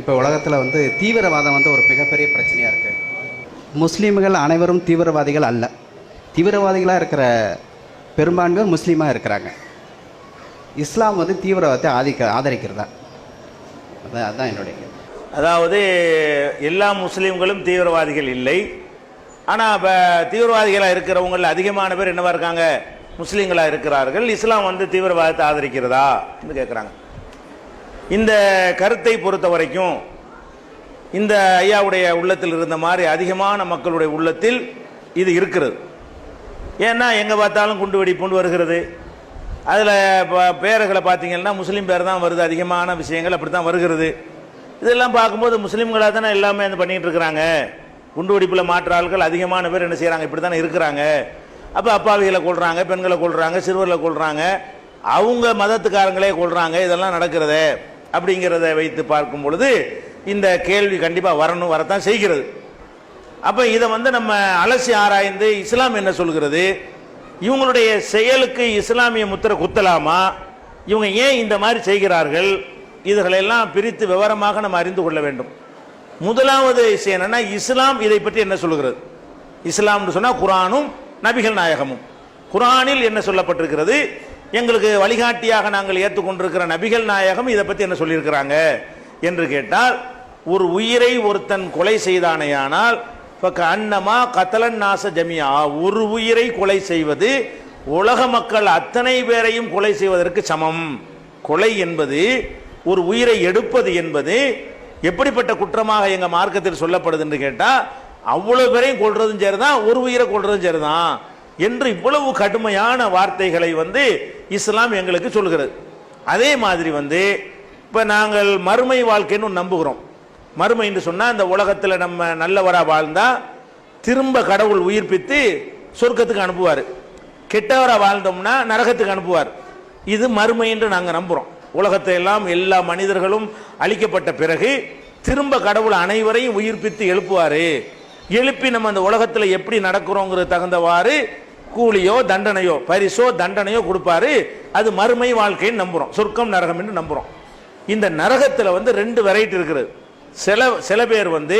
இப்போ உலகத்தில் வந்து தீவிரவாதம் வந்து ஒரு மிகப்பெரிய பிரச்சனையாக இருக்குது முஸ்லீம்கள் அனைவரும் தீவிரவாதிகள் அல்ல. தீவிரவாதிகளாக இருக்கிற பெரும்பான்மை முஸ்லீமாக இருக்கிறாங்க. இஸ்லாம் வந்து தீவிரவாதத்தை ஆதிக்க ஆதரிக்கிறதா? அதான் அதுதான் என்னுடைய அதாவது எல்லா முஸ்லீம்களும் தீவிரவாதிகள் இல்லை. ஆனால் இப்போ தீவிரவாதிகளாக இருக்கிறவங்களில் அதிகமான பேர் என்னவா இருக்காங்க? முஸ்லீம்களாக இருக்கிறார்கள். இஸ்லாம் வந்து தீவிரவாதத்தை ஆதரிக்கிறதா? என்று கேட்குறாங்க இந்த கருத்தை பொறுத்த வரைக்கும் இந்த ஐயாவுடைய உள்ளத்தில் இருந்த மாதிரி அதிகமான மக்களுடைய உள்ளத்தில் இது இருக்கிறது. ஏன்னா எங்கே பார்த்தாலும் குண்டு வெடிப்புண்டு வருகிறது. அதில் பேர்களை பார்த்தீங்கன்னா முஸ்லீம் பேர் தான் வருது. அதிகமான விஷயங்கள் அப்படி தான் வருகிறது. இதெல்லாம் பார்க்கும்போது முஸ்லீம்களாக தானே எல்லாமே வந்து பண்ணிகிட்டு இருக்கிறாங்க. குண்டு வெடிப்பில் மாற்ற ஆட்கள் அதிகமான பேர் என்ன செய்கிறாங்க இப்படி தானே இருக்கிறாங்க. அப்போ அப்பாவிகளை கொள்கிறாங்க பெண்களை கொள்கிறாங்க சிறுவர்களை கொள்கிறாங்க அவங்க மதத்துக்காரங்களே கொள்கிறாங்க இதெல்லாம் நடக்கிறதே. அப்படிங்கிறத வைத்து பார்க்கும் பொழுது இந்த கேள்வி கண்டிப்பாக வரணும் வரத்தான் செய்கிறது. அப்போ இதை வந்து நம்ம அலசி ஆராய்ந்து இஸ்லாம் என்ன சொல்கிறது? இவங்களுடைய செயலுக்கு இஸ்லாமிய முத்திரை குத்தலாமா? இவங்க ஏன் இந்த மாதிரி செய்கிறார்கள்? இதுகளெல்லாம் பிரித்து விவரமாக நம்ம அறிந்து கொள்ள வேண்டும். முதலாவது விஷயம் என்னன்னா இஸ்லாம் இதை பற்றி என்ன சொல்கிறது? இஸ்லாம்னு சொன்னால் குரானும் நபிகள் நாயகமும். குரானில் என்ன சொல்லப்பட்டிருக்கிறது? எங்களுக்கு வழிகாட்டியாக நாங்கள் ஏற்றுக்கொண்டிருக்கிற நபிகள் நாயகம் இதை பற்றி என்ன சொல்லியிருக்கிறாங்க என்று கேட்டால் ஒரு உயிரை ஒருத்தன் கொலை செய்தானேயானால் இப்போ அன்னமா கத்தலன் நாச ஜமியா ஒரு உயிரை கொலை செய்வது உலக மக்கள் அத்தனை பேரையும் கொலை செய்வதற்கு சமம். கொலை என்பது ஒரு உயிரை எடுப்பது என்பது எப்படிப்பட்ட குற்றமாக எங்கள் மார்க்கத்தில் சொல்லப்படுது என்று கேட்டால் அவ்வளோ பேரையும் கொள்றதும் சரிதான் ஒரு உயிரை கொள்றதும் சரிதான் என்று இவ்வளவு கடுமையான வார்த்தைகளை வந்து இஸ்லாம் எங்களுக்கு சொல்கிறது அதே மாதிரி வந்து இப்போ நாங்கள் மறுமை வாழ்க்கைன்னு நம்புகிறோம். மறுமை என்று சொன்னால் இந்த உலகத்தில் நம்ம நல்லவராக வாழ்ந்தால் திரும்ப கடவுள் உயிர்ப்பித்து சொர்க்கத்துக்கு அனுப்புவார். கெட்டவராக வாழ்ந்தோம்னா நரகத்துக்கு அனுப்புவார். இது மறுமை என்று நாங்கள் நம்புகிறோம் உலகத்தை எல்லாம் எல்லா மனிதர்களும் அழிக்கப்பட்ட பிறகு திரும்ப கடவுள் அனைவரையும் உயிர்ப்பித்து எழுப்புவாரு. எழுப்பி நம்ம அந்த உலகத்தில் எப்படி நடக்கிறோங்கிறது தகுந்தவாறு கூலியோ தண்டனையோ பரிசோ தண்டனையோ கொடுப்பாரு. அது மறுமை வாழ்க்கைன்னு நம்புறோம். சொர்க்கம் நரகம் என்று நம்புறோம். இந்த நரகத்தில் வந்து ரெண்டு வெரைட்டி இருக்கிறது. சில சில பேர் வந்து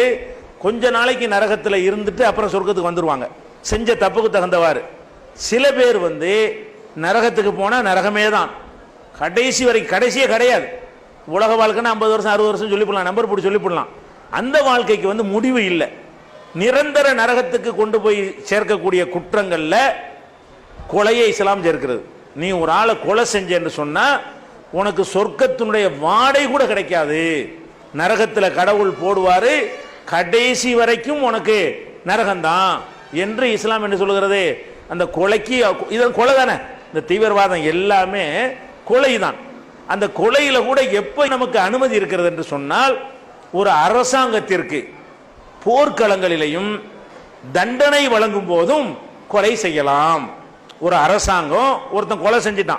கொஞ்ச நாளைக்கு நரகத்தில் இருந்துட்டு அப்புறம் சொர்க்கத்துக்கு வந்துடுவாங்க செஞ்ச தப்புக்கு தகுந்தவாறு. சில பேர் வந்து நரகத்துக்கு போனால் நரகமே தான். கடைசி வரைக்கும் கடைசியே கிடையாது. உலக வாழ்க்கைன்னா ஐம்பது வருஷம் அறுபது வருஷம் சொல்லி போடலாம். நம்பர் போட்டு சொல்லி போடலாம். அந்த வாழ்க்கைக்கு வந்து முடிவு இல்லை. நிரந்தர நரகத்துக்கு கொண்டு போய் சேர்க்கக்கூடிய குற்றங்களில் கொலையை இஸ்லாம் சேர்க்கிறது. நீ ஒரு ஆளை கொலை செஞ்சேன்னு சொன்னால் உனக்கு சொர்க்கத்தினுடைய வாடை கூட கிடைக்காது. நரகத்தில் கடவுள் போடுவார் கடைசி வரைக்கும் உனக்கு நரகம்தான் என்று இஸ்லாம் என்ன சொல்கிறது அந்த கொலைக்கு இது கொலை தானே. இந்த தீவிரவாதம் எல்லாமே கொலை தான் அந்த கொலையில் கூட எப்போ நமக்கு அனுமதி இருக்கிறது என்று சொன்னால் ஒரு அரசாங்கத்திற்கு. போர்க்களங்களிலையும் தண்டனை வழங்கும் போதும் கொலை செய்யலாம். ஒரு அரசாங்கம் ஒருத்தன் கொலை செஞ்சிட்டான்.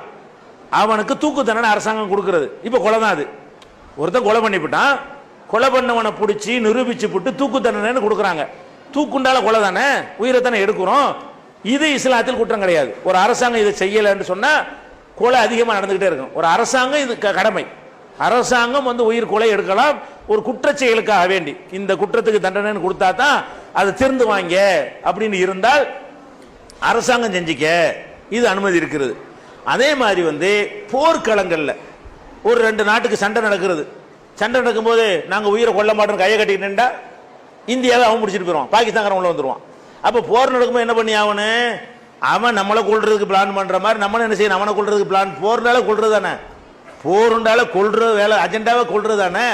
அவனுக்கு தூக்கு தண்டனை அரசாங்கம் கொடுக்கறது. இப்போ கொலை தான் அது. ஒருத்தன் கொலை பண்ணிவிட்டான். கொலை பண்ணவனை பிடிச்சி நிரூபிச்சு போட்டு தூக்கு தண்டனைன்னு கொடுக்குறாங்க. தூக்குண்டால கொலை தானே? உயிரை தானே எடுக்கிறோம். இது இஸ்லாத்தில் குற்றம் கிடையாது. ஒரு அரசாங்கம் இதை செய்யலைன்னு சொன்னால் கொலை அதிகமாக நடந்துகிட்டே இருக்கும். ஒரு அரசாங்கம் இது க- கடமை. அரசாங்கம் வந்து உயிர் கொலை எடுக்கலாம். ஒரு குற்றச்செயலுக்காக வேண்டி. இந்த குற்றத்துக்கு தண்டனைன்னு கொடுத்தா தான் அதை திருந்து வாங்க அப்படின்னு இருந்தால் அரசாங்கம் செஞ்சுக்க இது அனுமதி இருக்கிறது. அதே மாதிரி வந்து போர்க்களங்களில் ஒரு ரெண்டு நாட்டுக்கு சண்டை நடக்கிறது. சண்டை நடக்கும்போது நாங்கள் உயிரை கொல்ல மாட்டோம் கையை கட்டிட்டு நின்றா இந்தியாவை அவன் முடிச்சிட்டு போயிடுவான். பாகிஸ்தான்காரன் உள்ள வந்துடுவான் அப்போ போர் நடக்கும்போது என்ன பண்ணி ஆகணும் அவன் நம்மளை கொள்றதுக்கு பிளான் பண்ணுற மாதிரி நம்மளும் என்ன செய்யணும்? அவனை கொள்றதுக்கு பிளான் போர்னால கொள்றது தானே போருண்டால கொள்ற வேலை அஜெண்டாவை கொல்றது தானே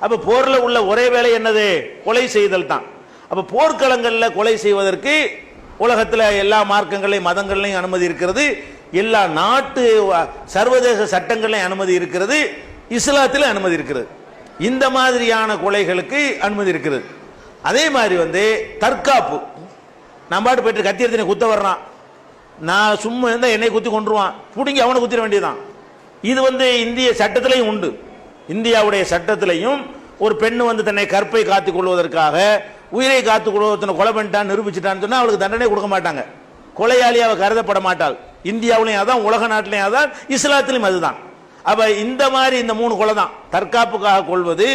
அப்ப போர்ல உள்ள ஒரே வேலை என்னது? கொலை செய்தல் தான். அப்ப போர்க்களங்களில் கொலை செய்வதற்கு உலகத்தில் எல்லா மார்க்கங்களையும் மதங்களையும் அனுமதி இருக்கிறது. எல்லா நாட்டு சர்வதேச சட்டங்களையும் அனுமதி இருக்கிறது. இஸ்லாத்தில் அனுமதி இருக்கிறது. இந்த மாதிரியான கொலைகளுக்கு அனுமதி இருக்கிறது. அதே மாதிரி வந்து தற்காப்பு. நம்ம பாட்டு போயிட்டு கத்தி எடுத்து குத்த வர்றான். நான் சும்மா இருந்தால் என்னை குத்தி கொண்டுருவான் பிடுங்கி அவனை குத்திட வேண்டியதுதான். இது வந்து இந்திய சட்டத்திலையும் உண்டு. இந்தியாவுடைய சட்டத்திலையும் ஒரு பெண்ணு வந்து தன்னை கற்பை காத்துக் கொள்வதற்காக உயிரை காத்துக் கொள்வதற்கு கொலை பண்ணிட்டான் நிரூபிச்சிட்டான்னு சொன்னா அவளுக்கு தண்டனை கொடுக்க மாட்டாங்க. கொலையாளி அவ கருதப்பட மாட்டாள். இந்தியாவிலையும் அதான் உலக நாட்டிலையும் அதான் இஸ்லாத்திலையும் அதுதான். அப்ப இந்த மாதிரி இந்த மூணு கொலை தான். தற்காப்புக்காக கொள்வது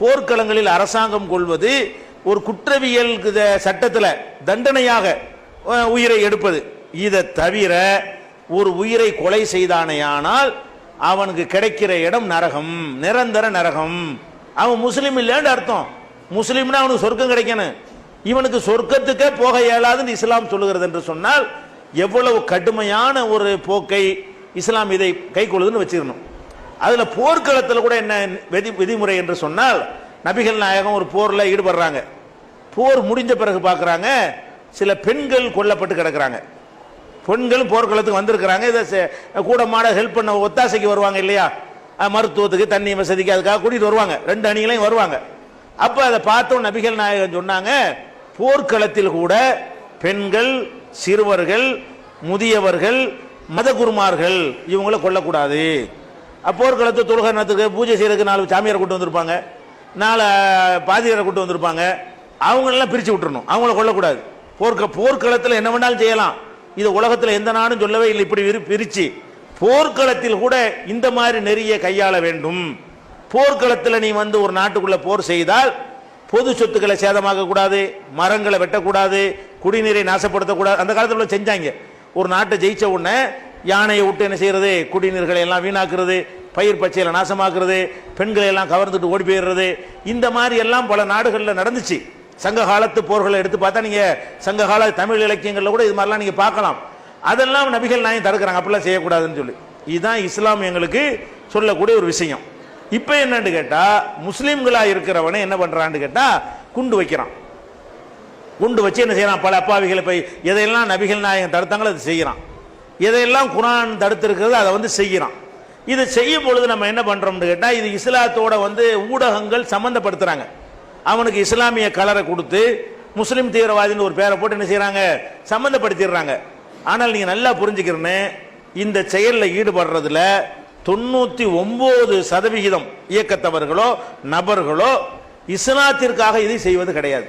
போர்க்களங்களில் அரசாங்கம் கொள்வது ஒரு குற்றவியல் சட்டத்தில் தண்டனையாக உயிரை எடுப்பது. இதை தவிர ஒரு உயிரை கொலை செய்தானேயானால் அவனுக்கு கிடைக்கிற இடம் நரகம் நிரந்தர நரகம். அவன் முஸ்லீம் இல்லைன்னு அர்த்தம். முஸ்லீம்னா அவனுக்கு சொர்க்கம் கிடைக்கணும். இவனுக்கு சொர்க்கத்துக்கே போக இயலாதுன்னு இஸ்லாம் சொல்லுகிறது என்று சொன்னால் எவ்வளவு கடுமையான ஒரு போக்கை இஸ்லாம் இதை கைக்கொள்ளுதுன்னு வச்சுக்கணும் அதில் போர்க்களத்தில் கூட என்ன விதி விதிமுறை என்று சொன்னால் நபிகள் நாயகம் ஒரு போரில் ஈடுபடுறாங்க. போர் முடிஞ்ச பிறகு பார்க்குறாங்க சில பெண்கள் கொல்லப்பட்டு கிடக்கிறாங்க. பெண்களும் போர்க்களத்துக்கு வந்திருக்கிறாங்க. இதை கூட மாட ஹெல்ப் பண்ண ஒத்தாசைக்கு வருவாங்க இல்லையா? மருத்துவத்துக்கு தண்ணி வசதிக்கு அதுக்காக கூட்டிட்டு வருவாங்க. ரெண்டு அணிகளையும் வருவாங்க. அப்ப அதை பார்த்தோம் நபிகள் நாயகன் சொன்னாங்க போர்க்களத்தில் கூட பெண்கள் சிறுவர்கள் முதியவர்கள் மதகுருமார்கள் இவங்களை கொல்லக்கூடாது. அப்போர்க்களத்து போர்க்களத்து தொழுகரணத்துக்கு பூஜை செய்யறதுக்கு நாலு சாமியாரை கூட்டு வந்திருப்பாங்க. நாலு பாதிரியாரை கூட்டு வந்திருப்பாங்க. அவங்களெல்லாம் பிரித்து விட்டுறணும். அவங்கள கொல்லக்கூடாது. போர்க்க போர்க்களத்தில் என்ன வேணாலும் செய்யலாம். இது உலகத்தில் எந்த நாடும் சொல்லவே இல்லை. இப்படி பிரிச்சு போர்க்களத்தில் கூட இந்த மாதிரி நெறிய கையாள வேண்டும். போர்க்களத்தில் நீ வந்து ஒரு நாட்டுக்குள்ள போர் செய்தால் பொது சொத்துக்களை சேதமாக்க கூடாது மரங்களை வெட்டக்கூடாது குடிநீரை நாசப்படுத்தக்கூடாது அந்த காலத்தில் உள்ள செஞ்சாங்க. ஒரு நாட்டை ஜெயிச்ச உடனே யானையை விட்டு என்ன செய்யறது? குடிநீர்களை எல்லாம் வீணாக்குறது பயிர் பச்சையில நாசமாக்குறது பெண்களை எல்லாம் கவர்ந்துட்டு ஓடி போயிடுறது. இந்த மாதிரி எல்லாம் பல நாடுகளில் நடந்துச்சு. சங்க காலத்து போர்களை எடுத்து பார்த்தா நீங்க சங்க கால தமிழ் இலக்கியங்களில் கூட இது மாதிரிலாம் நீங்க பார்க்கலாம். அதெல்லாம் நபிகள் நாயம் தடுக்கிறாங்க. அப்படிலாம் செய்யக்கூடாதுன்னு சொல்லி. இதுதான் இஸ்லாம் எங்களுக்கு சொல்லக்கூடிய ஒரு விஷயம். இப்போ என்னன்னு கேட்டா முஸ்லீம்களா இருக்கிறவனை என்ன பண்றான்னு கேட்டா குண்டு வைக்கிறான். குண்டு வச்சு என்ன செய்யறான்? பல அப்பாவிகளை போய் எதையெல்லாம் நபிகள் நாயகம் தடுத்தாங்களோ அதை செய்யறான். எதையெல்லாம் குரான் தடுத்திருக்கிறது அதை வந்து செய்யறான். இது செய்யும் பொழுது நம்ம என்ன பண்றோம்னு கேட்டா இது இஸ்லாத்தோட வந்து ஊடகங்கள் சம்பந்தப்படுத்துறாங்க. அவனுக்கு இஸ்லாமிய கலரை கொடுத்து முஸ்லீம் தீவிரவாதின்னு ஒரு பேரை போட்டு என்ன செய்யறாங்க சம்மந்தப்படுத்திடுறாங்க. ஆனால் நீங்க நல்லா புரிஞ்சுக்கிறேன்னு இந்த செயலில் ஈடுபடுறதுல தொண்ணூத்தி ஒன்பது சதவிகிதம் இயக்கத்தவர்களோ நபர்களோ இஸ்லாத்திற்காக இதை செய்வது கிடையாது.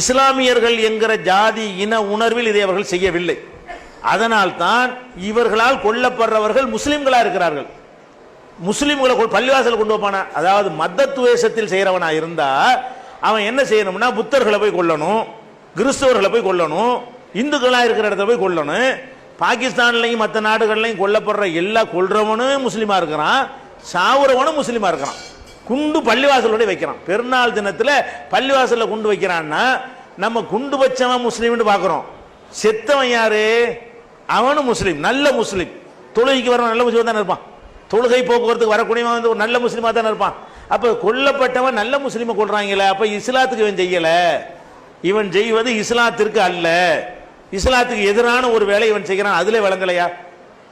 இஸ்லாமியர்கள் என்கிற ஜாதி இன உணர்வில் இதை அவர்கள் செய்யவில்லை. அதனால் தான் இவர்களால் கொல்லப்படுறவர்கள் முஸ்லிம்களா இருக்கிறார்கள். முஸ்லீம்களை பள்ளிவாசல் கொண்டு வைப்பானா அதாவது மத துவேஷத்தில் செய்யறவனா இருந்தா அவன் என்ன செய்யணும்னா புத்தர்களை போய் கொல்லணும் கிறிஸ்தவர்களை போய் கொல்லணும் இந்துக்களாக இருக்கிற இடத்துல போய் கொல்லணும். பாகிஸ்தான்லையும் மற்ற நாடுகள்லையும் கொல்லப்படுற எல்லா கொல்றவனும் முஸ்லீமாக இருக்கிறான் சாவுறவனும் முஸ்லீமாக இருக்கிறான். குண்டு பள்ளிவாசலோட வைக்கிறான். பெருநாள் தினத்தில் பள்ளிவாசலில் குண்டு வைக்கிறான்னா நம்ம குண்டு வச்சவன் முஸ்லீம்னு பார்க்குறோம் செத்தவன் யாரு? அவனும் முஸ்லீம் நல்ல முஸ்லீம். தொழுகைக்கு வரவன் நல்ல முஸ்லீம் தானே இருப்பான். தொழுகை போக்குவரத்துக்கு வரக்கூடியவன் வந்து ஒரு நல்ல முஸ்லீமாக தானே இருப்பான். அப்போ கொல்லப்பட்டவன் நல்ல முஸ்லீமை கொள்றாங்களே அப்போ இஸ்லாத்துக்கு இவன் செய்யலை. இவன் செய்வது இஸ்லாத்திற்கு அல்ல. இஸ்லாத்துக்கு எதிரான ஒரு வேலை இவன் செய்கிறான் அதில் விளங்கலையா?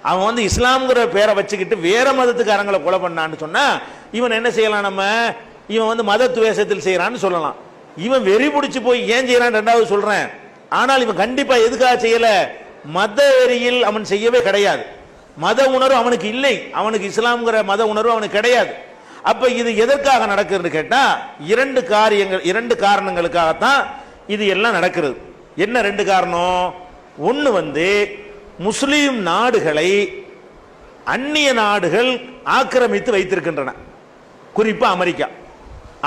அவன் வந்து இஸ்லாம்ங்கிற பேரை வச்சுக்கிட்டு வேற மதத்துக்காரங்களை கொலை பண்ணான்னு சொன்னால் இவன் என்ன செய்யலாம் நம்ம? இவன் வந்து மத துவேஷத்தில் செய்கிறான்னு சொல்லலாம். இவன் வெறி பிடிச்சி போய் ஏன் செய்கிறான் ரெண்டாவது சொல்கிறேன் ஆனால் இவன் கண்டிப்பாக எதுக்காக செய்யலை? மத வெறியில் அவன் செய்யவே கிடையாது. மத உணர்வு அவனுக்கு இல்லை. அவனுக்கு இஸ்லாம்ங்கிற மத உணர்வு அவனுக்கு கிடையாது. அப்ப இது எதற்காக நடக்குதுன்னு கேட்டா இரண்டு காரியங்கள் இரண்டு காரணங்களுக்காகத்தான் இது எல்லாம் நடக்கிறது. என்ன ரெண்டு காரணம்? ஒன்று வந்து முஸ்லீம் நாடுகளை அந்நிய நாடுகள் ஆக்கிரமித்து வைத்திருக்கின்றன. குறிப்பாக அமெரிக்கா.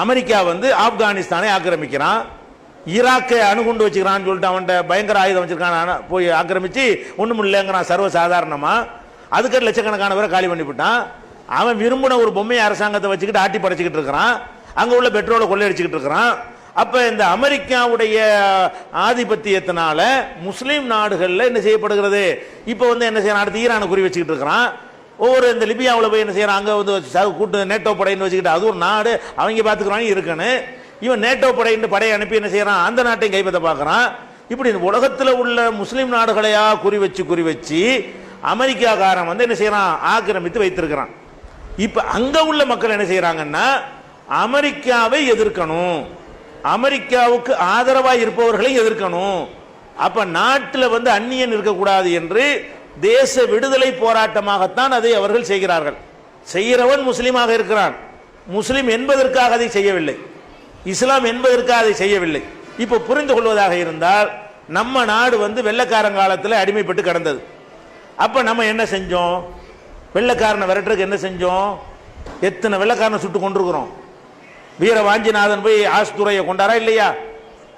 அமெரிக்கா வந்து ஆப்கானிஸ்தானை ஆக்கிரமிக்கிறான். ஈராக்கை அணுகுண்டு வச்சுக்கிறான்னு சொல்லிட்டு அவன்கிட்ட பயங்கர ஆயுதம் வச்சிருக்கான். போய் ஆக்கிரமிச்சு ஒன்றும் இல்லைங்கிறான் சர்வசாதாரணமாக அதுக்கு லட்சக்கணக்கான பேரை காலி பண்ணிவிட்டான் அவன் விரும்பின ஒரு பொம்மை அரசாங்கத்தை வச்சுக்கிட்டு ஆட்டி படைச்சிக்கிட்டு இருக்கிறான். அங்கே உள்ள பெட்ரோலை கொள்ளையடிச்சுக்கிட்டு இருக்கிறான். அப்போ இந்த அமெரிக்காவுடைய ஆதிபத்தியத்தினால முஸ்லீம் நாடுகளில் என்ன செய்யப்படுகிறது? இப்போ வந்து என்ன செய்யறான்? அடுத்து ஈரானை குறி வச்சுக்கிட்டு இருக்கிறான். ஒவ்வொரு இந்த லிபியாவில் போய் என்ன செய்யறான்? அங்கே வந்து கூட்டு நேட்டோ படைன்னு வச்சுக்கிட்டு அது ஒரு நாடு. அவங்க பாத்துக்கிறாங்க இருக்கணும் இவன் நேட்டோ படைன்னு படையை அனுப்பி என்ன செய்யறான்? அந்த நாட்டையும் கைப்பற்ற பார்க்குறான். இப்படி உலகத்தில் உள்ள முஸ்லீம் நாடுகளையா குறி வச்சு குறி வச்சு அமெரிக்காக்காரன் வந்து என்ன செய்யறான்? ஆக்கிரமித்து வைத்திருக்கிறான். இப்போ அங்க உள்ள மக்கள் என்ன செய்யறாங்கன்னா அமெரிக்காவை எதிர்க்கணும். அமெரிக்காவுக்கு ஆதரவாக இருப்பவர்களை எதிர்க்கணும். அப்ப நாட்டில் வந்து அந்நியன் இருக்கக்கூடாது என்று தேச விடுதலை போராட்டமாகத்தான் அதை அவர்கள் செய்கிறார்கள். செய்கிறவன் முஸ்லீமாக இருக்கிறான். முஸ்லீம் என்பதற்காக அதை செய்யவில்லை. இஸ்லாம் என்பதற்காக அதை செய்யவில்லை. இப்போ புரிந்து கொள்வதாக இருந்தால் நம்ம நாடு வந்து வெள்ளக்காரங்காலத்தில் அடிமைப்பட்டு கிடந்தது. அப்போ நம்ம என்ன செஞ்சோம்? வெள்ளைக்காரனை விரட்டுறதுக்கு என்ன செஞ்சோம்? எத்தனை வெள்ளைக்காரனை சுட்டு கொண்டிருக்கிறோம் வீர வாஞ்சிநாதன் போய் ஆஸ்துறையை கொண்டாரா இல்லையா?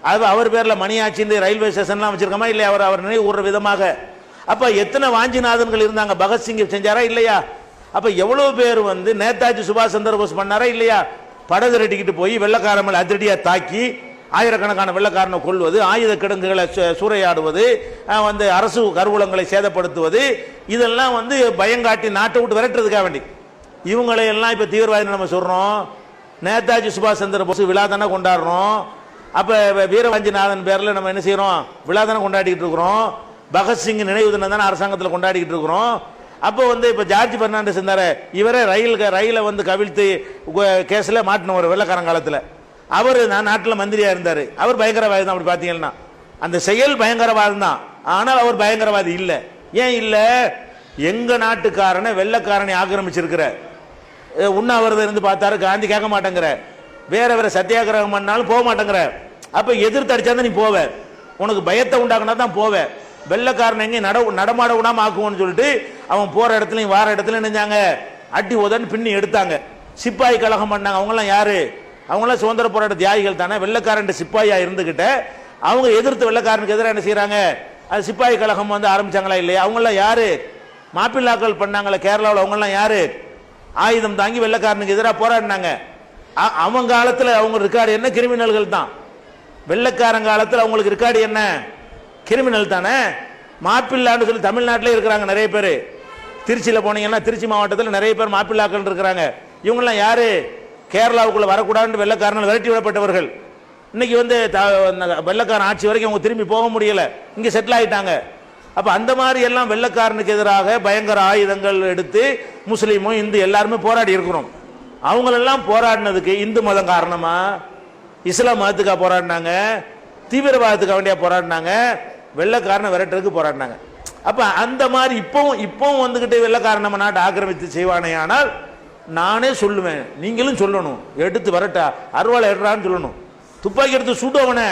அது அவர் பேரில் மணியாச்சின்னு ரயில்வே ஸ்டேஷன்லாம் வச்சிருக்கோமா இல்லையா? அவர் அவர் நினைவு கூடுற விதமாக. அப்போ எத்தனை வாஞ்சிநாதன்கள் இருந்தாங்க? பகத்சிங் செஞ்சாரா இல்லையா? அப்போ எவ்வளோ பேர் வந்து நேதாஜி சுபாஷ் சந்திர போஸ் பண்ணாரா இல்லையா? படகு ரெட்டிக்கிட்டு போய் வெள்ளக்காரன் அதிரடியாக தாக்கி ஆயிரக்கணக்கான வெள்ளக்காரனை கொள்வது ஆயுத கிடங்குகளை சு- சூறையாடுவது வந்து அரசு கருவூலங்களை சேதப்படுத்துவது இதெல்லாம் வந்து பயங்காட்டி நாட்டை விட்டு விரட்டுறதுக்காக வேண்டி. இவங்களை எல்லாம் இப்ப தீவிரவாதி நம்ம சொல்கிறோம் நேதாஜி சுபாஷ் சந்திர போஸ் விழா தானே கொண்டாடுறோம். அப்போ வீரவாஞ்சிநாதன் பேரில் நம்ம என்ன செய்கிறோம் விழா தானே இருக்கிறோம். பகத்சிங் நினைவு தினம் தானே அரசாங்கத்தில் கொண்டாடிக்கிட்டு இருக்கிறோம். அப்போ வந்து இப்போ ஜார்ஜ் பெர்னாண்டஸ் இருந்தார். இவரே ரயில் ரயிலை வந்து கவிழ்த்து கேஸில் கேஸ்ல ஒரு வெள்ளக்காரங்காலத்தில் அவர் நான் நாட்டில் மந்திரியாக இருந்தார். அவர் பயங்கரவாதி தான் அப்படி பார்த்தீங்கன்னா அந்த செயல் பயங்கரவாதம் தான். ஆனால் அவர் பயங்கரவாதி இல்லை. ஏன் இல்லை? எங்கள் நாட்டுக்காரனை வெள்ளக்காரனை ஆக்கிரமிச்சிருக்கிற உண்ணாவிரதம் இருந்து பார்த்தாரு காந்தி கேட்க மாட்டேங்கிற வேற வேற சத்தியாகிரகம் பண்ணாலும் போக மாட்டேங்கிற அப்போ எதிர்த்து அடிச்சா தான் நீ போவ. உனக்கு பயத்தை உண்டாக்குனா தான் போவேன் வெள்ளக்காரன் எங்கே நட நடமாட விடாம ஆக்குவோன்னு சொல்லிட்டு அவன் போகிற இடத்துலையும் வார இடத்துலையும் நினைஞ்சாங்க அடி உதன்னு பின்னி எடுத்தாங்க. சிப்பாய் கழகம் பண்ணாங்க. அவங்கெல்லாம் யாரு? அவங்களாம் சுதந்திர போராட்ட தியாகிகள் தானே வெள்ளக்காரன் சிப்பாயா இருந்துகிட்ட அவங்க எதிர்த்து வெள்ளக்காரனுக்கு எதிராக என்ன செய்கிறாங்க அது சிப்பாய் கழகம் வந்து ஆரம்பிச்சாங்களா இல்லையா? அவங்களாம் யாரு? மாப்பிள்ளாக்கள் பண்ணாங்களே கேரளாவில் அவங்களாம் யாரு? ஆயுதம் தாங்கி வெள்ளைக்காரனுக்கு எதிராக போராடினாங்க. அவங்க காலத்தில் அவங்க ரெக்கார்டு என்ன? கிரிமினல்கள் தான். வெள்ளக்காரன் காலத்தில் அவங்களுக்கு ரெக்கார்டு என்ன? கிரிமினல் தானே. மாப்பிள்ளான்னு சொல்லி தமிழ்நாட்டிலே இருக்கிறாங்க நிறைய பேர். திருச்சியில் போனீங்கன்னா திருச்சி மாவட்டத்தில் நிறைய பேர் மாப்பிள்ளாக்கள் இருக்கிறாங்க. இவங்கெல்லாம் யாரு? கேரளாவுக்குள்ள வரக்கூடாதுன்னு வெள்ளக்காரனால் விரட்டி விடப்பட்டவர்கள். இன்னைக்கு வந்து த- ஆட்சி வரைக்கும் அவங்க திரும்பி போக முடியல. இங்க செட்டில் ஆயிட்டாங்க. அப்ப அந்த மாதிரி எல்லாம் வெள்ளைக்காரனுக்கு எதிராக பயங்கர ஆயுதங்கள் எடுத்து முஸ்லீமும் இந்து எல்லாருமே போராடி இருக்கிறோம். அவங்களெல்லாம் போராடினதுக்கு இந்து மதம் காரணமா? இஸ்லாம் மதத்துக்காக போராடினாங்க. தீவிரவாதத்துக்காக வேண்டியா போராடினாங்க. வெள்ளைக்காரனை விரட்டுறதுக்கு போராடினாங்க. அப்ப அந்த மாதிரி இப்பவும் இப்பவும் வந்துகிட்டு வெள்ளக்காரன் நம்ம நாட்டை ஆக்கிரமித்து செய்வானே ஆனால் நானே சொல்லுவேன். நீங்களும் சொல்லணும். எடுத்து வரட்டா. அருவாளை எடுறான்னு சொல்லணும். துப்பாக்கி எடுத்து சுடுவனே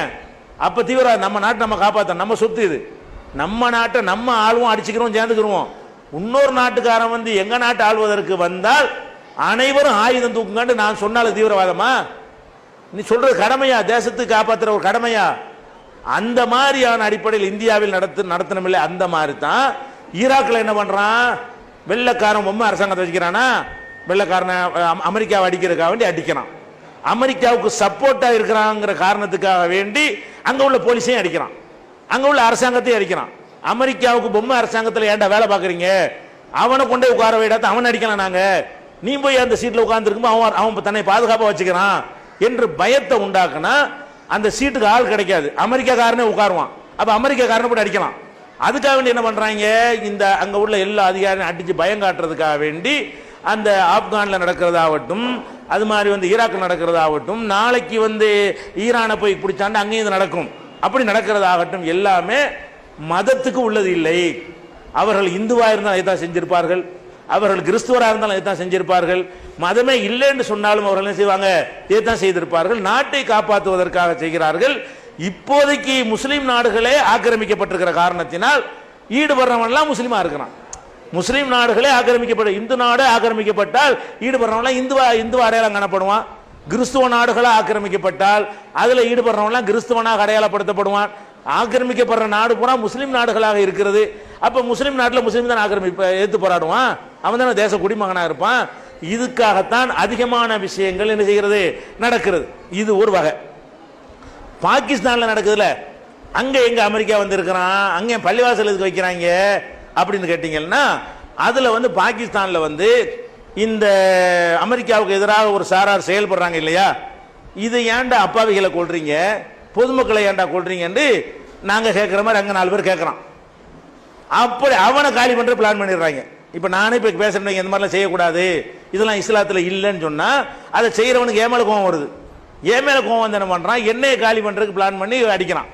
அப்ப தீவிர நம்ம நாட்டை நம்ம காப்பாத்த நம்ம சொத்து இது. நம்ம நாட்டை நம்ம ஆளுவோம் அடிச்சுக்கிறோம் சேர்ந்துக்கிறோம். இன்னொரு நாட்டுக்காரன் வந்து எங்க நாட்டை ஆள்வதற்கு வந்தால் அனைவரும் ஆயுதம் தூக்குங்கன்னு நான் சொன்னாலும் தீவிரவாதமா? நீ சொல்றது கடமையா? தேசத்துக்கு காப்பாத்துற ஒரு கடமையா? அந்த மாதிரியான அடிப்படையில் இந்தியாவில் நடத்து நடத்தணுமில்ல. அந்த மாதிரி தான் ஈராக்ல என்ன பண்றான்? வெள்ளைக்காரன் பொம்மை அரசாங்கத்தை வச்சுக்கிறானா? வெள்ளைக்காரனை அமெரிக்காவை அடிக்கிறதுக்காக வேண்டி அடிக்கிறான். அமெரிக்காவுக்கு சப்போர்ட்டாக இருக்கிறாங்கிற காரணத்துக்காக வேண்டி அங்கே உள்ள போலீஸையும் அடிக்கிறான். அங்கே உள்ள அரசாங்கத்தையும் அடிக்கிறான். அமெரிக்காவுக்கு பொம்மை அரசாங்கத்தில் ஏன்டா வேலை பார்க்குறீங்க? அவனை கொண்டே உட்கார வைடாத அவன் அடிக்கலாம் நாங்கள் நீ போய் அந்த சீட்டில் உட்காந்துருக்கும்போது அவன் அவன் தன்னை பாதுகாப்பாக வச்சுக்கிறான் என்று பயத்தை உண்டாக்குனா அந்த சீட்டுக்கு ஆள் கிடைக்காது. அமெரிக்காக்காரனே உட்காருவான். அப்போ அமெரிக்காக்காரனை போட்டு அடிக்கலாம். அதுக்காக வேண்டி என்ன பண்ணுறாங்க இந்த அங்கே உள்ள எல்லா அதிகாரியும் அடித்து பயம் காட்டுறதுக்காக வேண்டி அந்த ஆப்கானில் நடக்கிறதாகட்டும் அது மாதிரி வந்து ஈராக்கில் நடக்கிறதாகட்டும் நாளைக்கு வந்து ஈரானை போய் பிடிச்சாண்டு அங்கேயும் இது நடக்கும். அப்படி நடக்கிறதாகட்டும் எல்லாமே மதத்துக்கு உள்ளது இல்லை. அவர்கள் இந்துவாக இருந்தால் இதைத்தான் செஞ்சிருப்பார்கள். அவர்கள் கிறிஸ்துவராக இருந்தாலும் இதைத்தான் செஞ்சிருப்பார்கள். மதமே இல்லைன்னு சொன்னாலும் அவர்கள் என்ன செய்வாங்க? இதைத்தான் செய்திருப்பார்கள். நாட்டை காப்பாற்றுவதற்காக செய்கிறார்கள். இப்போதைக்கு முஸ்லீம் நாடுகளே ஆக்கிரமிக்கப்பட்டிருக்கிற காரணத்தினால் ஈடுபடுறவன்லாம் முஸ்லீமாக இருக்கிறான். முஸ்லீம் நாடுகளே ஆக்கிரமிக்கப்படும் இந்து நாடு ஆக்கிரமிக்கப்பட்டால் ஈடுபடுறவங்களாம் இந்துவா இந்துவா அடையாளம் காணப்படுவான். கிறிஸ்துவ நாடுகளாக ஆக்கிரமிக்கப்பட்டால் அதில் ஈடுபடுறவங்களாம் கிறிஸ்துவனாக அடையாளப்படுத்தப்படுவான். ஆக்கிரமிக்கப்படுற நாடு பூரா முஸ்லீம் நாடுகளாக இருக்கிறது. அப்போ முஸ்லீம் நாட்டில் முஸ்லீம் தான் ஆக்கிரமிப்ப ஏற்று போராடுவான்? அவன் தானே தேச குடிமகனாக இருப்பான். இதுக்காகத்தான் அதிகமான விஷயங்கள் என்ன செய்கிறது? நடக்கிறது. இது ஒரு வகை. பாகிஸ்தானில் நடக்குதுல்ல அங்கே எங்கே அமெரிக்கா வந்திருக்கிறான்? அங்கே பள்ளிவாசல் எதுக்கு வைக்கிறாங்க? அப்படின்னு கேட்டீங்கன்னா அதில் வந்து பாகிஸ்தானில் வந்து இந்த அமெரிக்காவுக்கு எதிராக ஒரு சாரார் செயல்படுறாங்க இல்லையா? இது ஏன்டா அப்பாவிகளை கொள்றீங்க பொதுமக்களை ஏன்டா கொள்றீங்கன்னு நாங்கள் கேட்குற மாதிரி அங்கே நாலு பேர் கேட்குறான் அப்படி அவனை காலி பண்ணுற பிளான் பண்ணிடுறாங்க. இப்போ நானே இப்போ பேசுகிறேன் இந்த மாதிரிலாம் செய்யக்கூடாது. இதெல்லாம் இஸ்லாத்தில் இல்லைன்னு சொன்னால் அதை செய்கிறவனுக்கு ஏமேல மேல கோவம் வருது? ஏன் மேல கோவம் வந்து என்ன பண்ணுறான் என்னையை காலி பண்ணுறதுக்கு பிளான் பண்ணி அடிக்கிறான்.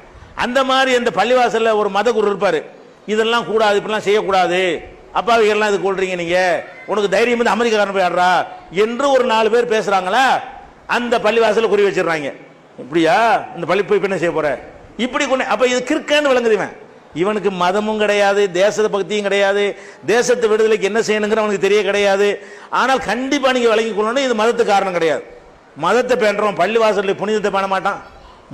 அந்த மாதிரி அந்த பள்ளிவாசலில் ஒரு மத குரு இருப்பார். இதெல்லாம் கூடாது இப்படிலாம் செய்யக்கூடாது. அப்பாவிகள்லாம் இது கொள்றீங்க நீங்க? உனக்கு தைரியம் வந்து அமெரிக்காரன் போய் ஆடுறா? என்று ஒரு நாலு பேர் பேசுறாங்களா? அந்த பள்ளிவாசலில் குறி வச்சிடுறாங்க. இப்படியா? இந்த பள்ளி போய் என்ன செய்ய போற? இப்படி கொண்டு அப்ப இது கிறுக்கன்னு விளங்குதுவன் இவனுக்கு மதமும் கிடையாது தேச பக்தியும் கிடையாது தேசத்து விடுதலைக்கு என்ன செய்யணுங்கிற அவனுக்கு தெரிய கிடையாது. ஆனால் கண்டிப்பா நீங்க விளங்கி கொள்ளணும் இது மதத்துக்கு காரணம் கிடையாது. மதத்தை பேண்டுறோம் பள்ளி வாசலில் புனிதத்தை பண்ண மாட்டான்.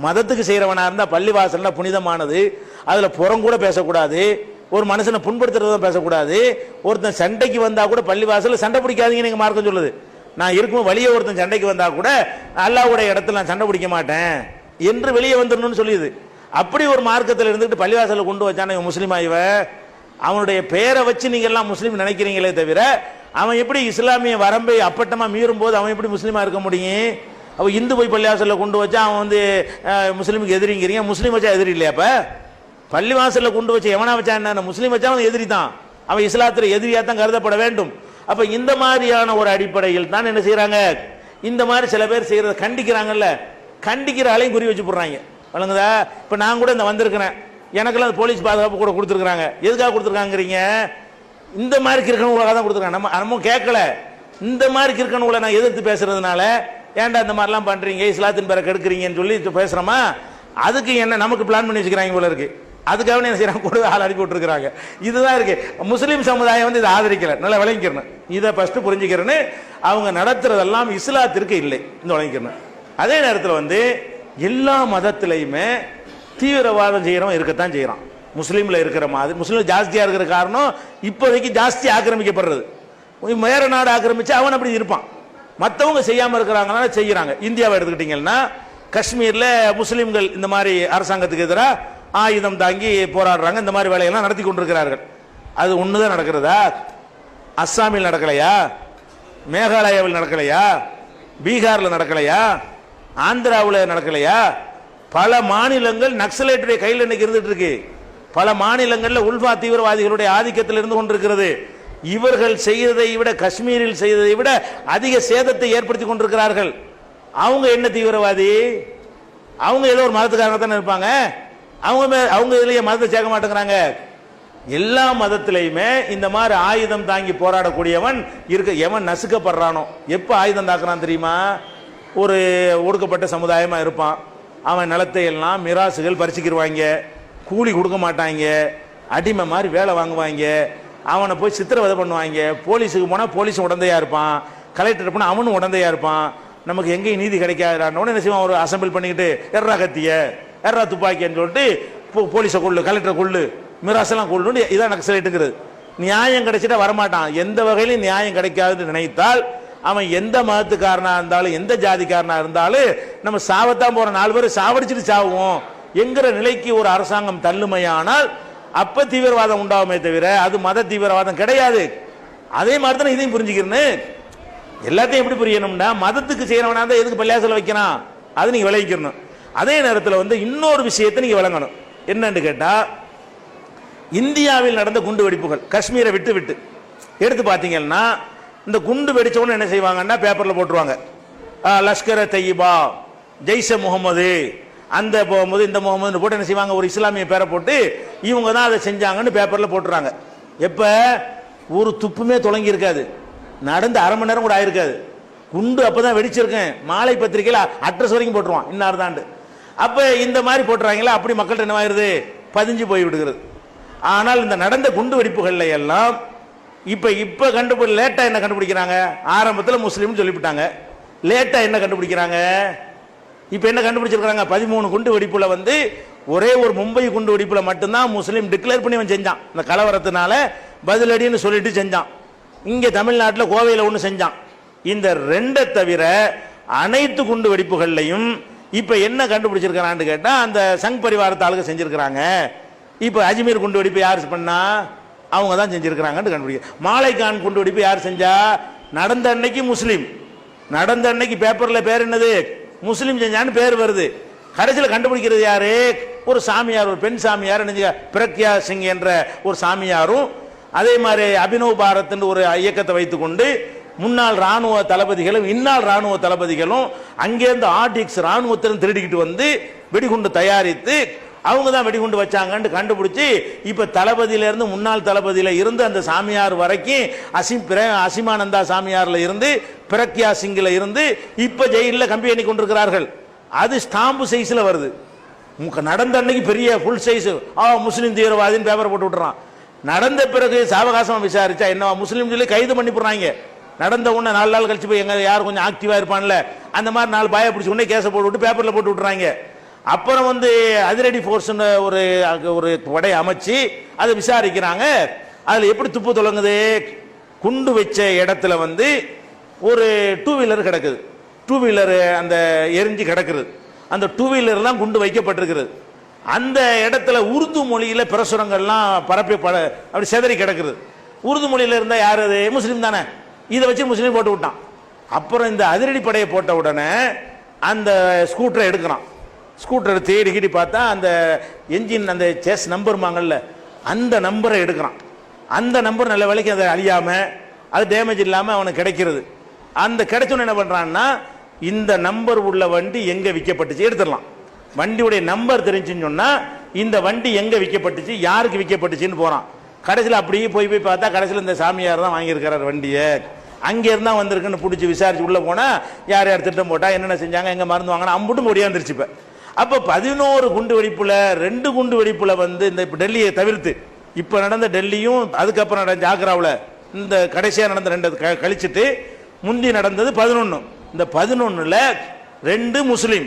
மதத்துக்கு செய்கிறவனாக இருந்தால் பள்ளி புனிதமானது. அதில் புறம் கூட பேசக்கூடாது. ஒரு மனுஷனை புண்படுத்துறதும் பேசக்கூடாது. ஒருத்தன் சண்டைக்கு வந்தால் கூட பள்ளி வாசலில் சண்டை பிடிக்காதீங்க நீங்கள் மார்க்கம் சொல்லுது. நான் இருக்கும் வழியே ஒருத்தன் சண்டைக்கு வந்தால் கூட அல்லாவுடைய இடத்துல நான் சண்டை பிடிக்க மாட்டேன் என்று வெளியே வந்துடணும்னு சொல்லியுது அப்படி ஒரு மார்க்கத்தில் இருந்துட்டு பள்ளிவாசலில் கொண்டு வச்சான இவன் முஸ்லீமா இவ. அவனுடைய பெயரை வச்சு நீங்கள் எல்லாம் முஸ்லீம் நினைக்கிறீங்களே தவிர அவன் எப்படி இஸ்லாமிய வரம்பை அப்பட்டமாக மீறும் போது அவன் எப்படி முஸ்லீமாக இருக்க முடியும்? அப்போ இந்து போய் பள்ளிவாசலில் கொண்டு வச்சா அவன் வந்து முஸ்லீமுக்கு எதிரிங்கிறீங்க. முஸ்லீம் வச்சா எதிரி இல்லையா அப்ப? பள்ளிவாசலில் கொண்டு வச்சு எவனா வச்சா என்ன? முஸ்லீம் வச்சா அவன் எதிரி தான். அவன் இஸ்லாத்துல எதிரியா தான் கருதப்பட வேண்டும். அப்ப இந்த மாதிரியான ஒரு அடிப்படையில் தான் என்ன செய்கிறாங்க இந்த மாதிரி சில பேர் செய்கிறத கண்டிக்கிறாங்கல்ல. கண்டிக்கிற ஆளையும் குறி வச்சு போடுறாங்க. வழங்குதா? இப்ப நான் கூட இந்த வந்திருக்கிறேன். எனக்கெல்லாம் அந்த போலீஸ் பாதுகாப்பு கூட கொடுத்துருக்காங்க எதுக்காக கொடுத்துருக்காங்கிறீங்க? இந்த மாதிரி கிறுக்கணுங்களாக தான் கொடுத்துருக்காங்க. நம்ம நம்ம கேட்கல. இந்த மாதிரி கிறுக்கணுங்களை நான் எதிர்த்து பேசுறதுனால ஏன்டா இந்த மாதிரிலாம் பண்றீங்க? இஸ்லாத்தின் பேரை கெடுக்குறீங்கன்னு சொல்லி பேசுகிறோமா பேசுறோமா? அதுக்கு என்ன நமக்கு பிளான் பண்ணி வச்சுக்கிறாங்க போல இருக்கு அதுக்காக என்ன செய்யறாங்க கூட ஆள் அனுப்பி விட்டுருக்காங்க இதுதான் இருக்கு. முஸ்லீம் சமுதாயம் வந்து இதை ஆதரிக்கல. நல்லா விளங்கிக்கிறணும் இதை ஃபர்ஸ்ட் புரிஞ்சுக்கிறேன்னு அவங்க நடத்துறதெல்லாம் இஸ்லாத்திற்கு இல்லை. இந்த விளங்கிக்கிறணும் அதே நேரத்தில் வந்து எல்லா மதத்திலையுமே தீவிரவாதம் செய்யறவன் இருக்கத்தான் செய்யறான். முஸ்லீம்ல இருக்கிற மாதிரி முஸ்லீம் ஜாஸ்தியா இருக்கிற காரணம் இப்போதைக்கு ஜாஸ்தி ஆக்கிரமிக்கப்படுறது. வேற நாடு ஆக்கிரமிச்சு அவன் அப்படி இருப்பான். மற்றவங்க செய்யாமல் இருக்கிறாங்கனால செய்கிறாங்க இந்தியாவை எடுத்துக்கிட்டீங்கன்னா காஷ்மீரில் முஸ்லீம்கள் இந்த மாதிரி அரசாங்கத்துக்கு எதிராக ஆயுதம் தாங்கி போராடுறாங்க. இந்த மாதிரி வேலையெல்லாம் நடத்தி கொண்டிருக்கிறார்கள். அது ஒன்று தான் நடக்கிறதா? அஸ்ஸாமில் நடக்கலையா? மேகாலயாவில் நடக்கலையா? பீகாரில் நடக்கலையா? ஆந்திராவில் நடக்கலையா? பல மாநிலங்கள் நக்சலைட்டுடைய கையில் இன்னைக்கு இருந்துட்டு இருக்கு. பல மாநிலங்களில் உல்ஃபா தீவிரவாதிகளுடைய ஆதிக்கத்தில் இருந்து கொண்டிருக்கிறது. இவர்கள் செய்ததை விட காஷ்மீரில் செய்ததை விட அதிக சேதத்தை ஏற்படுத்தி கொண்டிருக்கிறார்கள். அவங்க என்ன தீவிரவாதி? அவங்க ஏதோ ஒரு மதத்துக்காரங்க தானே இருப்பாங்க? அவங்க அவங்க இதுலயே மதத்தை சேர்க்க மாட்டேங்கிறாங்க. எல்லா மதத்திலையுமே இந்த மாதிரி ஆயுதம் தாங்கி போராடக்கூடியவன் இருக்க எவன் நசுக்கப்படுறானோ எப்போ ஆயுதம் தாக்குறான் தெரியுமா? ஒரு ஒடுக்கப்பட்ட சமுதாயமாக இருப்பான். அவன் நிலத்தை எல்லாம் மிராசுகள் பறிச்சுக்கிடுவாங்க கூலி கொடுக்க மாட்டாங்க. அடிமை மாதிரி வேலை வாங்குவாங்க. அவனை போய் சித்திரவதை பண்ணுவாங்க. போலீஸுக்கு போனால் போலீஸ் உடந்தையாக இருப்பான். கலெக்டர் போனால் அவனும் உடந்தையாக இருப்பான். நமக்கு எங்கேயும் நீதி கிடைக்காதான்னு என்ன செய்வான்? ஒரு அசம்பிள் பண்ணிக்கிட்டு எர்ரா கத்திய எர்ரா துப்பாக்கின்னு சொல்லிட்டு போ- போலீஸை கொள்ளு கலெக்டரை கொள்ளு மிராசெல்லாம் கொள்ளுன்னு இதான் நக்சலைட்டுங்கிறது நியாயம் கிடைச்சிட்டா வரமாட்டான். எந்த வகையிலும் நியாயம் கிடைக்காதுன்னு நினைத்தால் அவன் எந்த மதத்துக்காரனாக இருந்தாலும் எந்த ஜாதிக்காரனாக இருந்தாலும் நம்ம சாவத்தான் போகிற நாலு பேர் சாவடிச்சிட்டு சாவுவோம். என்கிற நிலைக்கு ஒரு அரசாங்கம் தள்ளுமையானால் அப்ப தீவிரவாதம் உண்டாகுமே தவிர அது மத தீவிரவாதம் கிடையாது. அதே மாதிரி தான் இதையும் புரிஞ்சுக்கிறேன்னு. எல்லாத்தையும் எப்படி புரியணும்னா மதத்துக்கு செய்யறவனா தான் எதுக்கு பள்ளியாசல வைக்கணும் அது நீங்க விளைவிக்கணும் அதே நேரத்தில் வந்து இன்னொரு விஷயத்தை நீங்க விளங்கணும். என்னன்னு கேட்டா இந்தியாவில் நடந்த குண்டு வெடிப்புகள் காஷ்மீரை விட்டு விட்டு. எடுத்து பார்த்தீங்கன்னா இந்த குண்டு வெடிச்ச என்ன செய்வாங்கன்னா பேப்பரில் போட்டுருவாங்க. ஆஹ், லஷ்கர் தையிபா ஜெய்ஷ முகமது அந்த போகும்போது இந்த முகமதுன்னு போட்டு என்ன செய்வாங்க? ஒரு இஸ்லாமிய பேரை போட்டு இவங்க தான் அதை செஞ்சாங்கன்னு பேப்பரில் போட்டுறாங்க. எப்போ? ஒரு துப்புமே தொடங்கி இருக்காது. நடந்து அரை மணி நேரம் கூட ஆயிருக்காது. குண்டு அப்போ தான் வெடிச்சிருக்கேன். மாலை பத்திரிகையில் அட்ரஸ் வரைக்கும் போட்டுருவான். இன்னார் தாண்டு. அப்போ இந்த மாதிரி போட்டுறாங்களா அப்படி மக்கள்கிட்ட என்னவாயிருது பதிஞ்சு போய் விடுகிறது. ஆனால் இந்த நடந்த குண்டு வெடிப்புகளில் எல்லாம் இப்போ இப்போ கண்டுபிடி லேட்டாக என்ன கண்டுபிடிக்கிறாங்க? ஆரம்பத்தில் முஸ்லீம்னு சொல்லிவிட்டாங்க. லேட்டாக என்ன கண்டுபிடிக்கிறாங்க? இப்போ என்ன கண்டுபிடிச்சிருக்கிறாங்க? பதிமூணு குண்டு வெடிப்புல வந்து ஒரே ஒரு மும்பை குண்டு வெடிப்புல மட்டும்தான் முஸ்லீம் டிக்ளேர் பண்ணி அவன் செஞ்சான். இந்த கலவரத்தினால பதிலடின்னு சொல்லிட்டு செஞ்சான். இங்கே தமிழ்நாட்டில் கோவையில் ஒன்று செஞ்சான். இந்த ரெண்டை தவிர அனைத்து குண்டு வெடிப்புகள்லையும் இப்போ என்ன கண்டுபிடிச்சிருக்கிறான்னு கேட்டால் அந்த சங் பரிவாரத்தாளுக்கு செஞ்சிருக்கிறாங்க. இப்போ அஜ்மீர் குண்டு வெடிப்பு யார் பண்ணா? அவங்க தான் செஞ்சிருக்கிறாங்கன்னு கண்டுபிடிக்க. மாலைக்கான் குண்டு வெடிப்பு யார் செஞ்சா? நடந்த அன்னைக்கு முஸ்லீம். நடந்த அன்னைக்கு பேப்பரில் பேர் என்னது? முஸ்லீம் செஞ்சான்னு பேர் வருது. கடைசியில் கண்டுபிடிக்கிறது யாரு? ஒரு சாமியார் ஒரு பெண் சாமியார் பிரக்யா சிங் என்ற ஒரு சாமியாரும் அதே மாதிரி அபினவ் பாரத் ஒரு இயக்கத்தை வைத்துக்கொண்டு முன்னாள் ராணுவ தளபதிகளும் இந்நாள் ராணுவ தளபதிகளும் அங்கேருந்து ஆர்டிக்ஸ் ராணுவத்திலும் திருடிக்கிட்டு வந்து வெடிகுண்டு தயாரித்து அவங்க தான் வெடிகுண்டு வச்சாங்கன்னு கண்டுபிடிச்சி இப்போ தளபதியிலேருந்து முன்னாள் தளபதியில் இருந்து அந்த சாமியார் வரைக்கும் அசிம் பிர- அசிமானந்தா சாமியாரில் இருந்து பிரக்யா சிங்கில் இருந்து இப்போ ஜெயிலில் கம்பி எண்ணி கொண்டிருக்கிறார்கள். அது ஸ்டாம்பு சைஸில் வருது. நடந்த அன்னைக்கு பெரிய ஃபுல் சைஸ் ஆ முஸ்லீம் தீவிரவாதின்னு பேப்பர் போட்டு விட்டுறான். நடந்த பிறகு சாவகாசம் விசாரிச்சா என்ன முஸ்லீம் சொல்லி கைது பண்ணி போடுறாங்க. நடந்த உடனே நாலு நாள் கழிச்சு போய் எங்க யார் கொஞ்சம் ஆக்டிவா இருப்பான்ல அந்த மாதிரி நாலு பாய பிடிச்ச உடனே கேஸை போட்டு விட்டு பேப்பர்ல போட்டு விட்டுறாங்க. அப்புறம் வந்து அதிரடி ஃபோர்ஸ்னு ஒரு ஒரு படை அமைச்சு அதை விசாரிக்கிறாங்க. அதில் எப்படி துப்பு தொடங்குது குண்டு வச்ச இடத்துல வந்து ஒரு டூ வீலர் கிடக்குது. டூ வீலர் அந்த எரிஞ்சு கிடக்கிறது. அந்த டூ வீலர்லாம் குண்டு வைக்கப்பட்டிருக்கிறது. அந்த இடத்துல உருது மொழியில் பிரசுரங்கள்லாம் பரப்பி பட அப்படி செதறி கிடக்குது உருது மொழியில் இருந்தால் யார் அது? முஸ்லீம் தானே. இதை வச்சு முஸ்லீம் போட்டு விட்டான். அப்புறம் இந்த அதிரடி படையை போட்ட உடனே அந்த ஸ்கூட்டரை எடுக்கிறான். ஸ்கூட்டரை தேடி கீடி பார்த்தா அந்த என்ஜின் அந்த சேஸ் நம்பருமாங்கல்ல அந்த நம்பரை எடுக்கிறான். அந்த நம்பர் நல்ல வேலைக்கு அதை அழியாமல் அது டேமேஜ் இல்லாமல் அவனுக்கு கிடைக்கிறது. அந்த கிடைச்சோன்னு என்ன பண்ணுறான்னா இந்த நம்பர் உள்ள வண்டி எங்க விற்கப்பட்டுச்சு? எடுத்துடலாம். வண்டியுடைய நம்பர் தெரிஞ்சுன்னு சொன்னா இந்த வண்டி எங்க விற்கப்பட்டுச்சு? யாருக்கு விற்கப்பட்டுச்சுன்னு போறான். கடைசியில் அப்படியே போய் போய் பார்த்தா கடைசியில் இந்த சாமியார் தான் வாங்கியிருக்கிறார் வண்டியை. அங்கே இருந்தால் வந்திருக்குன்னு பிடிச்சி விசாரிச்சு உள்ளே போனால் யார் யார் திட்டம் போட்டால் என்னென்ன செஞ்சாங்க எங்கே மருந்து வாங்கினா அம்புட்டும் ஒடியாந்துருச்சு இப்போ. அப்போ பதினோரு குண்டு வெடிப்பில் ரெண்டு குண்டு வெடிப்பில் வந்து இந்த இப்போ டெல்லியை தவிர்த்து இப்போ நடந்த டெல்லியும் அதுக்கப்புறம் நடந்த ஆக்ராவில் இந்த கடைசியாக நடந்த ரெண்டு க- கழிச்சிட்டு முந்தி நடந்தது பதினொன்று இந்த பதினொன்னுல ரெண்டு முஸ்லீம்.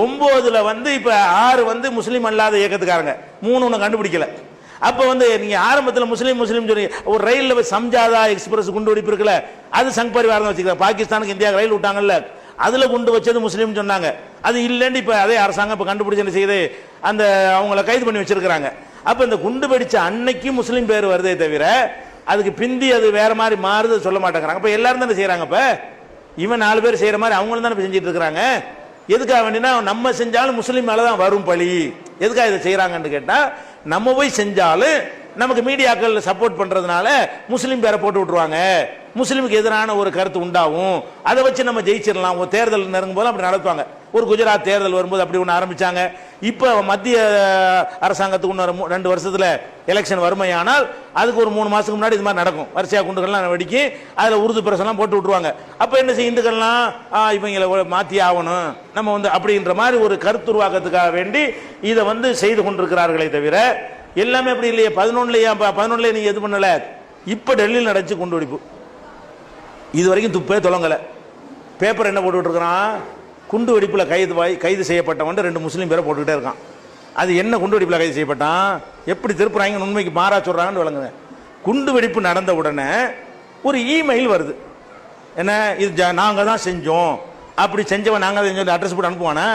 ஒன்பதுல வந்து இப்ப ஆறு வந்து முஸ்லீம் அல்லாத இயக்கத்துக்காரங்க. மூணு ஒன்று கண்டுபிடிக்கல. அப்ப வந்து நீங்க ஆரம்பத்தில் முஸ்லீம் முஸ்லீம் சொல்லி ஒரு ரயில்ல போய் சம்ஜாதா எக்ஸ்பிரஸ் குண்டு வெடிப்பு இருக்குல்ல அது சங் பரிவாரம் வச்சுக்கலாம் பாகிஸ்தானுக்கு இந்தியா ரயில் விட்டாங்கல்ல அதுல குண்டு வச்சது முஸ்லீம் சொன்னாங்க. அது இல்லைன்னு இப்ப அதே அரசாங்கம் இப்ப கண்டுபிடிச்சு என்ன செய்யுது? அந்த அவங்கள கைது பண்ணி வச்சிருக்கிறாங்க. அப்ப இந்த குண்டு வெடிச்ச அன்னைக்கு முஸ்லீம் பேர் வருதே தவிர அதுக்கு பிந்தி அது வேற மாதிரி மாறுது சொல்ல மாட்டேங்கிறாங்க. இப்ப எல்லாரும் தானே செய்யறாங்க இப்ப? இவன் நாலு பேர் செய்யற மாதிரி அவங்களும் தானே செஞ்சுட்டு இருக்கிறாங்க. எதுக்காக வேண்டினா நம்ம செஞ்சாலும் முஸ்லீம் மேலே தான் வரும் பழி. எதுக்காக இதை செய்யறாங்கன்னு கேட்டால் நம்ம போய் செஞ்சாலும் நமக்கு மீடியாக்கள் சப்போர்ட் பண்றதுனால முஸ்லீம் பேரை போட்டு விட்டுருவாங்க. முஸ்லீமுக்கு எதிரான ஒரு கருத்து உண்டாகும். அதை வச்சு நம்ம ஜெயிச்சிடலாம். ஒரு தேர்தல் நெருங்கும் போது அப்படி நடத்துவாங்க. ஒரு குஜராத் தேர்தல் வரும்போது அப்படி ஒன்று ஆரம்பிச்சாங்க. இப்போ மத்திய அரசாங்கத்துக்கு இன்னொரு ரெண்டு வருஷத்தில் எலெக்ஷன் வறுமையானால் அதுக்கு ஒரு மூணு மாதத்துக்கு முன்னாடி இது மாதிரி நடக்கும். வரிசையாக குண்டுகள்லாம் வெடிக்கி அதில் உருது பிரசெல்லாம் போட்டு விட்டுருவாங்க. அப்போ என்ன செய்ய இந்துக்கள்லாம் இவங்களை மாற்றி ஆகணும். நம்ம வந்து அப்படின்ற மாதிரி ஒரு கருத்துருவாக்கத்துக்காக வேண்டி இதை வந்து செய்து கொண்டிருக்கிறார்களே தவிர எல்லாமே அப்படி இல்லையே. பதினொன்னுலயே பதினொன்னுல நீங்கள் எது பண்ணலை. இப்போ டெல்லியில் நடந்துச்சு குண்டு வெடிப்பு. இது வரைக்கும் துப்பே தொலங்கலை. பேப்பர் என்ன போட்டுக்கிட்டு இருக்கிறான்? குண்டு வெடிப்பில் கைது வாய் கைது செய்யப்பட்டவன் ரெண்டு முஸ்லீம் பேரை போட்டுக்கிட்டே இருக்கான். அது என்ன குண்டு வெடிப்பில் கைது செய்யப்பட்டான்? எப்படி திருப்புறாங்கன்னு உண்மைக்கு மாறா சொல்கிறாங்கன்னு விளங்குவேன் குண்டு வெடிப்பு நடந்த உடனே ஒரு இமெயில் வருது. என்ன? இது நாங்கள் தான் செஞ்சோம். அப்படி செஞ்சவன் நாங்கள் தான் செஞ்சோம் அட்ரஸ் போட்டு அனுப்புவானே?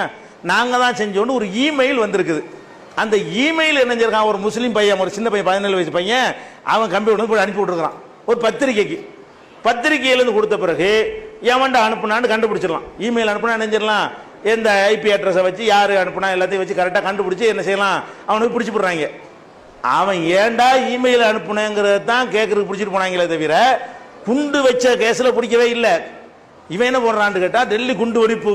நாங்கள் தான் செஞ்சோம்னு ஒரு இமெயில் வந்திருக்குது. அந்த இமெயில் என்ன செஞ்சிருக்கான்? ஒரு முஸ்லீம் பையன் ஒரு சின்ன பையன் பதினேழு வயசு பையன் அவன் கம்ப்யூட்டர் போய் அனுப்பி விட்டுருக்கான் ஒரு பத்திரிக்கைக்கு பத்திரிகையிலேருந்து கொடுத்த பிறகு எவன்டா அனுப்புனான்னு கண்டுபிடிச்சிடலாம். இமெயில் அனுப்புனா நினைஞ்சிடலாம் எந்த ஐபி அட்ரஸை வச்சு யார் அனுப்புனா எல்லாத்தையும் வச்சு கரெக்டாக கண்டுபிடிச்சி என்ன செய்யலாம்? அவனுக்கு பிடிச்சி போடுறாங்க. அவன் ஏன்டா இமெயில் அனுப்புனேங்கிறத தான் கேட்கறதுக்கு பிடிச்சிட்டு போனாங்களே தவிர குண்டு வச்ச கேஸில் பிடிக்கவே இல்லை. இவன் என்ன போடுறான்னு கேட்டால் டெல்லி குண்டு வெடிப்பு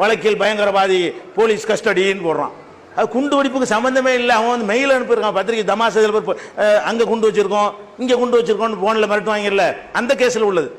வழக்கில் பயங்கரவாதி போலீஸ் கஸ்டடின்னு போடுறான். அது குண்டு வெடிப்புக்கு சம்மந்தமே இல்லை. அவன் வந்து மெயில் அனுப்பியிருக்கான். பத்திரிகை தமாசதில் அங்கே குண்டு வச்சிருக்கோம் இங்கே குண்டு வச்சிருக்கோம்னு போன்ல மிரட்டுவாங்கல்ல அந்த கேஸில் உள்ளது.